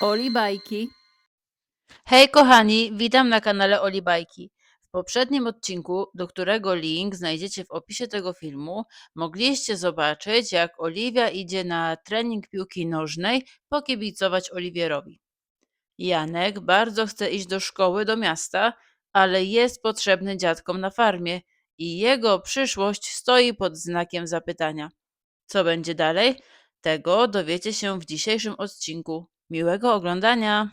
Oli Bajki. Hej kochani, witam na kanale Oli Bajki. W poprzednim odcinku, do którego link znajdziecie w opisie tego filmu, mogliście zobaczyć, jak Oliwia idzie na trening piłki nożnej pokibicować Oliwierowi. Janek bardzo chce iść do szkoły, do miasta, ale jest potrzebny dziadkom na farmie i jego przyszłość stoi pod znakiem zapytania. Co będzie dalej? Tego dowiecie się w dzisiejszym odcinku. Miłego oglądania!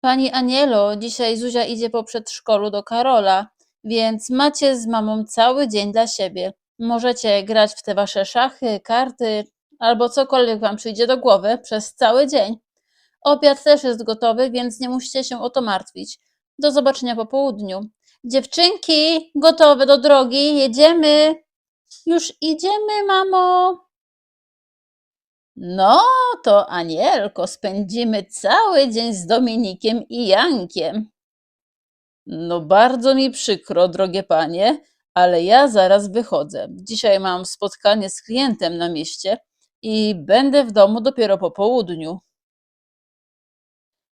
Pani Anielo, dzisiaj Zuzia idzie po przedszkolu do Karola, więc macie z mamą cały dzień dla siebie. Możecie grać w te wasze szachy, karty albo cokolwiek wam przyjdzie do głowy przez cały dzień. Obiad też jest gotowy, więc nie musicie się o to martwić. Do zobaczenia po południu. Dziewczynki, gotowe do drogi, jedziemy. Już idziemy, mamo. No, to Anielko, spędzimy cały dzień z Dominikiem i Jankiem. No, bardzo mi przykro, drogie panie, ale ja zaraz wychodzę. Dzisiaj mam spotkanie z klientem na mieście i będę w domu dopiero po południu.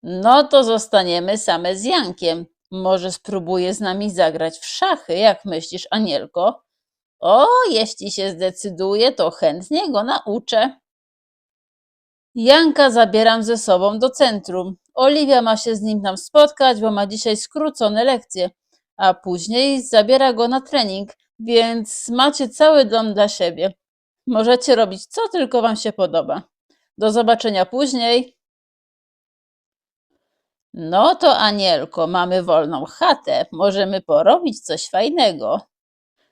No to zostaniemy same z Jankiem. Może spróbuje z nami zagrać w szachy, jak myślisz, Anielko? O, jeśli się zdecyduje, to chętnie go nauczę. Janka zabieram ze sobą do centrum. Oliwia ma się z nim tam spotkać, bo ma dzisiaj skrócone lekcje, a później zabiera go na trening, więc macie cały dom dla siebie. Możecie robić co tylko wam się podoba. Do zobaczenia później. No to Anielko, mamy wolną chatę, możemy porobić coś fajnego.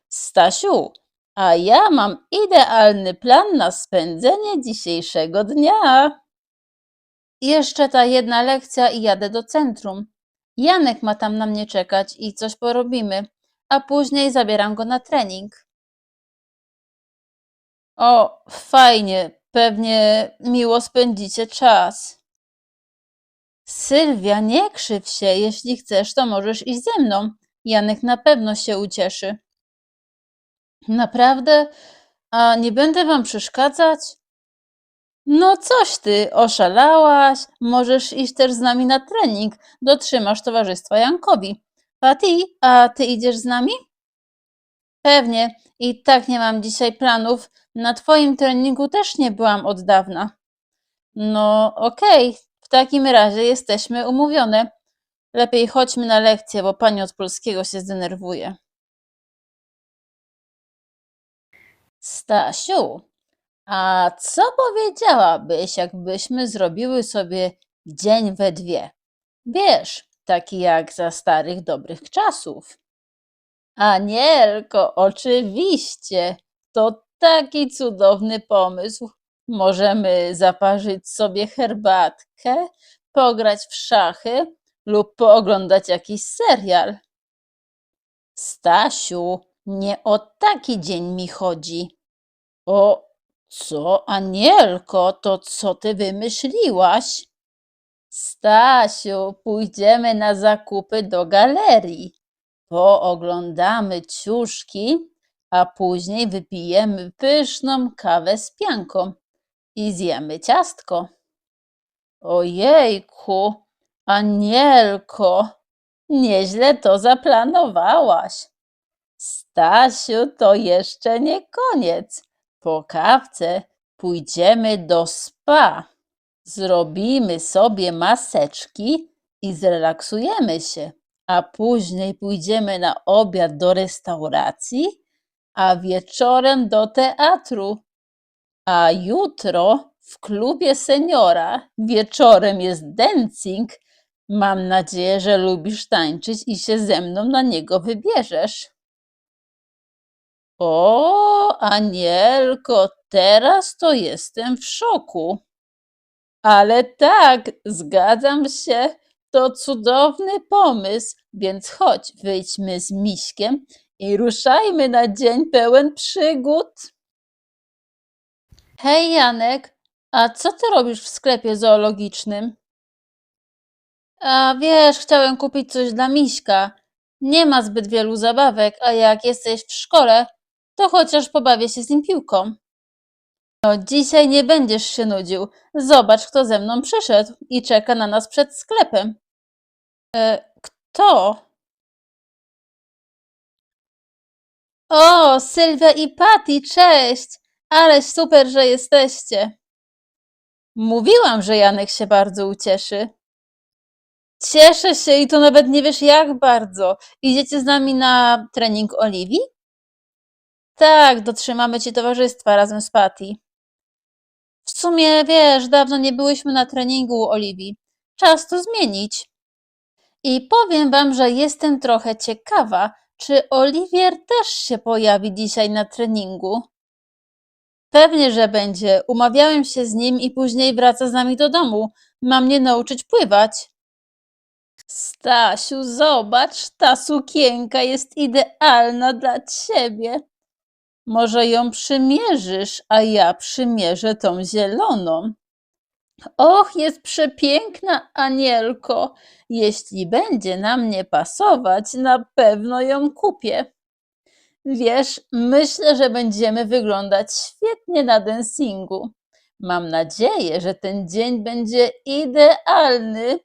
Stasiu, a ja mam idealny plan na spędzenie dzisiejszego dnia. Jeszcze ta jedna lekcja i jadę do centrum. Janek ma tam na mnie czekać i coś porobimy, a później zabieram go na trening. O, fajnie, pewnie miło spędzicie czas. Sylwia, nie krzyw się, jeśli chcesz, to możesz iść ze mną. Janek na pewno się ucieszy. Naprawdę? A nie będę wam przeszkadzać? No coś ty, oszalałaś. Możesz iść też z nami na trening. Dotrzymasz towarzystwa Jankowi. Pati, a ty idziesz z nami? Pewnie. I tak nie mam dzisiaj planów. Na twoim treningu też nie byłam od dawna. No okej, w takim razie jesteśmy umówione. Lepiej chodźmy na lekcję, bo pani od polskiego się zdenerwuje. Stasiu, a co powiedziałabyś, jakbyśmy zrobiły sobie dzień we dwie? Wiesz, taki jak za starych dobrych czasów. Anielko, oczywiście, to taki cudowny pomysł. Możemy zaparzyć sobie herbatkę, pograć w szachy lub pooglądać jakiś serial. Stasiu, nie o taki dzień mi chodzi. O, co, Anielko, to co ty wymyśliłaś? Stasiu, pójdziemy na zakupy do galerii. Pooglądamy ciuszki, a później wypijemy pyszną kawę z pianką i zjemy ciastko. Ojejku, Anielko, nieźle to zaplanowałaś. Stasiu, to jeszcze nie koniec. Po kawce pójdziemy do spa. Zrobimy sobie maseczki i zrelaksujemy się, a później pójdziemy na obiad do restauracji, a wieczorem do teatru. A jutro w klubie seniora wieczorem jest dancing. Mam nadzieję, że lubisz tańczyć i się ze mną na niego wybierzesz. O, Anielko, teraz to jestem w szoku. Ale tak, zgadzam się, to cudowny pomysł, więc chodź, wyjdźmy z Miśkiem i ruszajmy na dzień pełen przygód. Hej Janek, a co ty robisz w sklepie zoologicznym? A wiesz, chciałem kupić coś dla Miśka. Nie ma zbyt wielu zabawek, a jak jesteś w szkole, to chociaż pobawię się z nim piłką. No, dzisiaj nie będziesz się nudził. Zobacz, kto ze mną przyszedł i czeka na nas przed sklepem. E, kto? O, Sylwia i Patty, cześć! Ale super, że jesteście. Mówiłam, że Janek się bardzo ucieszy. Cieszę się i to nawet nie wiesz jak bardzo. Idziecie z nami na trening Oliwii? Tak, dotrzymamy ci towarzystwa razem z Patty. W sumie, wiesz, dawno nie byłyśmy na treningu u Oliwii. Czas to zmienić. I powiem wam, że jestem trochę ciekawa, czy Oliwier też się pojawi dzisiaj na treningu. Pewnie, że będzie. Umawiałem się z nim i później wraca z nami do domu. Ma mnie nauczyć pływać. Stasiu, zobacz, ta sukienka jest idealna dla ciebie. Może ją przymierzysz, a ja przymierzę tą zieloną. Och, jest przepiękna, Anielko. Jeśli będzie na mnie pasować, na pewno ją kupię. Wiesz, myślę, że będziemy wyglądać świetnie na dancingu. Mam nadzieję, że ten dzień będzie idealny.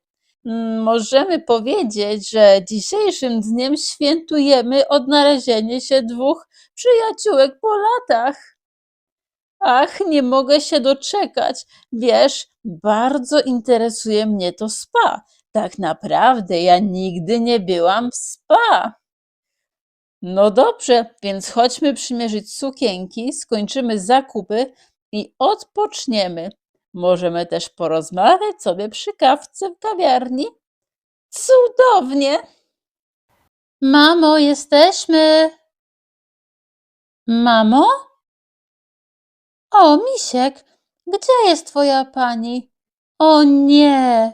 Możemy powiedzieć, że dzisiejszym dniem świętujemy odnalezienie się dwóch przyjaciółek po latach. Ach, nie mogę się doczekać. Wiesz, bardzo interesuje mnie to spa. Tak naprawdę ja nigdy nie byłam w spa. No dobrze, więc chodźmy przymierzyć sukienki, skończymy zakupy i odpoczniemy. Możemy też porozmawiać sobie przy kawce w kawiarni. Cudownie! Mamo, jesteśmy. Mamo? O, misiek, gdzie jest twoja pani? O nie!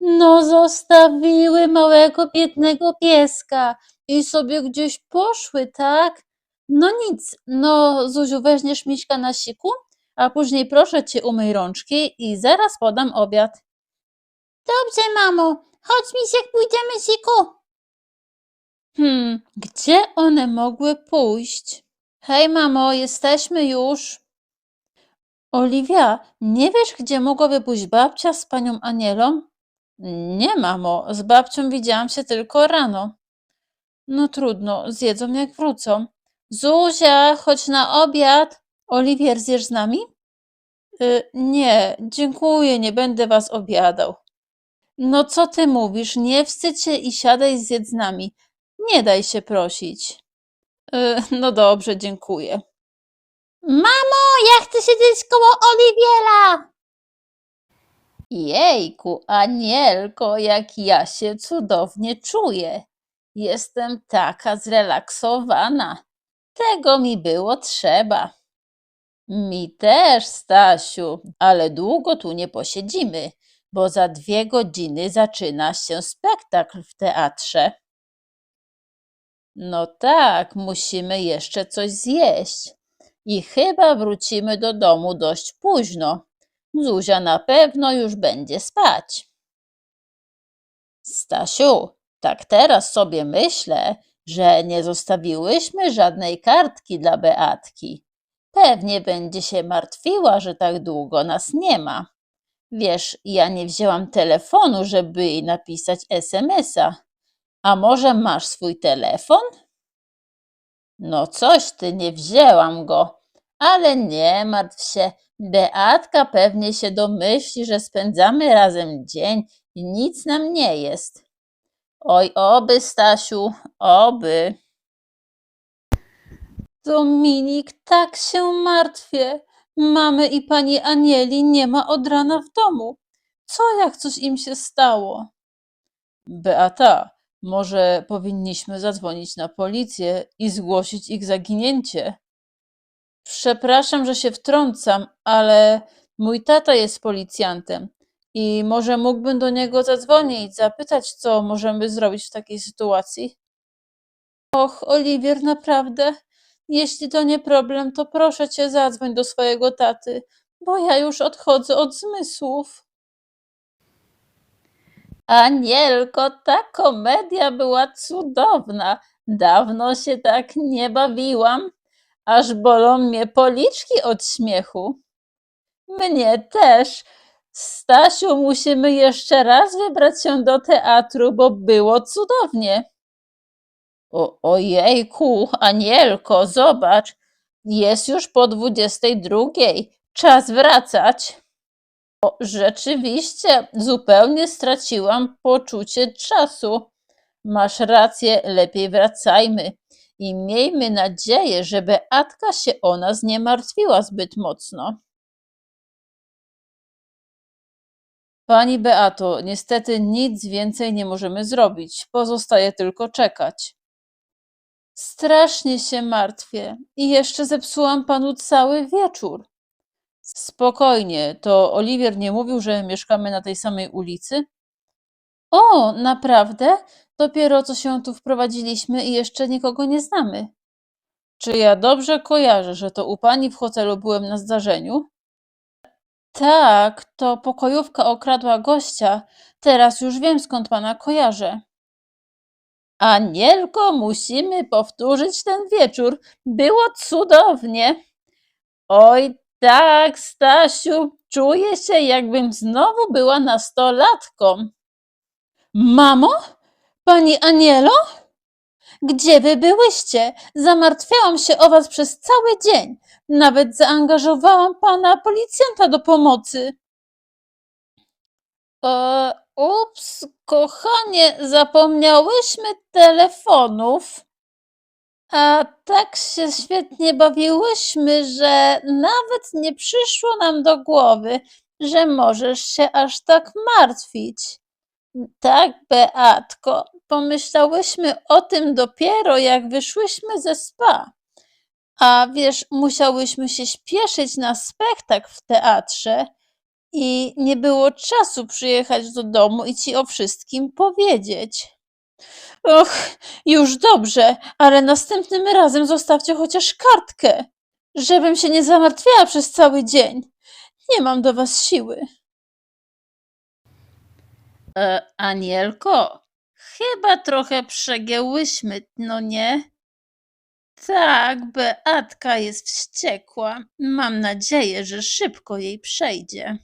No, zostawiły małego, biednego pieska i sobie gdzieś poszły, tak? No nic, no Zuziu, weźmiesz miśka na siku, a później proszę cię umyj rączki i zaraz podam obiad. Dobrze, mamo, chodź misiek, pójdziemy siku. Hmm, gdzie one mogły pójść? Hej, mamo, jesteśmy już. Oliwia, nie wiesz, gdzie mogłaby pójść babcia z panią Anielą? Nie, mamo, z babcią widziałam się tylko rano. No trudno, zjedzą jak wrócą. Zuzia, chodź na obiad. Oliwier, zjesz z nami? Y, nie, dziękuję, nie będę was obiadał. No co ty mówisz? Nie wstydź się i siadaj zjedz z nami. Nie daj się prosić. Y, no dobrze, dziękuję. Mamo, ja chcę siedzieć koło Oliwiera! Jejku, Anielko, jak ja się cudownie czuję. Jestem taka zrelaksowana. Tego mi było trzeba. Mi też, Stasiu, ale długo tu nie posiedzimy, bo za dwie godziny zaczyna się spektakl w teatrze. No tak, musimy jeszcze coś zjeść. I chyba wrócimy do domu dość późno. Zuzia na pewno już będzie spać. Stasiu, tak teraz sobie myślę, że nie zostawiłyśmy żadnej kartki dla Beatki. Pewnie będzie się martwiła, że tak długo nas nie ma. Wiesz, ja nie wzięłam telefonu, żeby jej napisać SMS-a. A może masz swój telefon? No coś ty, nie wzięłam go. Ale nie martw się, Beatka pewnie się domyśli, że spędzamy razem dzień i nic nam nie jest. Oj, oby, Stasiu, oby. Dominik, tak się martwię. Mamy i pani Anieli nie ma od rana w domu. Co jak coś im się stało? Beata, może powinniśmy zadzwonić na policję i zgłosić ich zaginięcie? Przepraszam, że się wtrącam, ale mój tata jest policjantem i może mógłbym do niego zadzwonić, zapytać, co możemy zrobić w takiej sytuacji. Och, Oliwier, naprawdę? Jeśli to nie problem, to proszę cię, zadzwoń do swojego taty, bo ja już odchodzę od zmysłów. Anielko, ta komedia była cudowna. Dawno się tak nie bawiłam. Aż bolą mnie policzki od śmiechu. Mnie też. Stasiu, musimy jeszcze raz wybrać się do teatru, bo było cudownie. O, ojejku, Anielko, zobacz, jest już po dwudziestej drugiej. Czas wracać. O, rzeczywiście, zupełnie straciłam poczucie czasu. Masz rację, lepiej wracajmy i miejmy nadzieję, że Beatka się o nas nie martwiła zbyt mocno. Pani Beato, niestety nic więcej nie możemy zrobić. Pozostaje tylko czekać. Strasznie się martwię i jeszcze zepsułam panu cały wieczór. Spokojnie, to Oliwier nie mówił, że mieszkamy na tej samej ulicy? O, naprawdę? Dopiero co się tu wprowadziliśmy i jeszcze nikogo nie znamy. Czy ja dobrze kojarzę, że to u pani w hotelu byłem na zdarzeniu? Tak, to pokojówka okradła gościa. Teraz już wiem, skąd pana kojarzę. Anielko, musimy powtórzyć ten wieczór. Było cudownie. Oj, tak, Stasiu, czuję się, jakbym znowu była nastolatką. Mamo? Pani Anielo? Gdzie wy byłyście? Zamartwiałam się o was przez cały dzień. Nawet zaangażowałam pana policjanta do pomocy. E, ups, kochanie, zapomniałyśmy telefonów. A tak się świetnie bawiłyśmy, że nawet nie przyszło nam do głowy, że możesz się aż tak martwić. Tak, Beatko, pomyślałyśmy o tym dopiero jak wyszłyśmy ze spa. A wiesz, musiałyśmy się śpieszyć na spektakl w teatrze i nie było czasu przyjechać do domu i ci o wszystkim powiedzieć. Och, już dobrze, ale następnym razem zostawcie chociaż kartkę, żebym się nie zamartwiała przez cały dzień. Nie mam do was siły. E, Anielko, chyba trochę przegięłyśmy, no nie? Tak, Beatka jest wściekła. Mam nadzieję, że szybko jej przejdzie.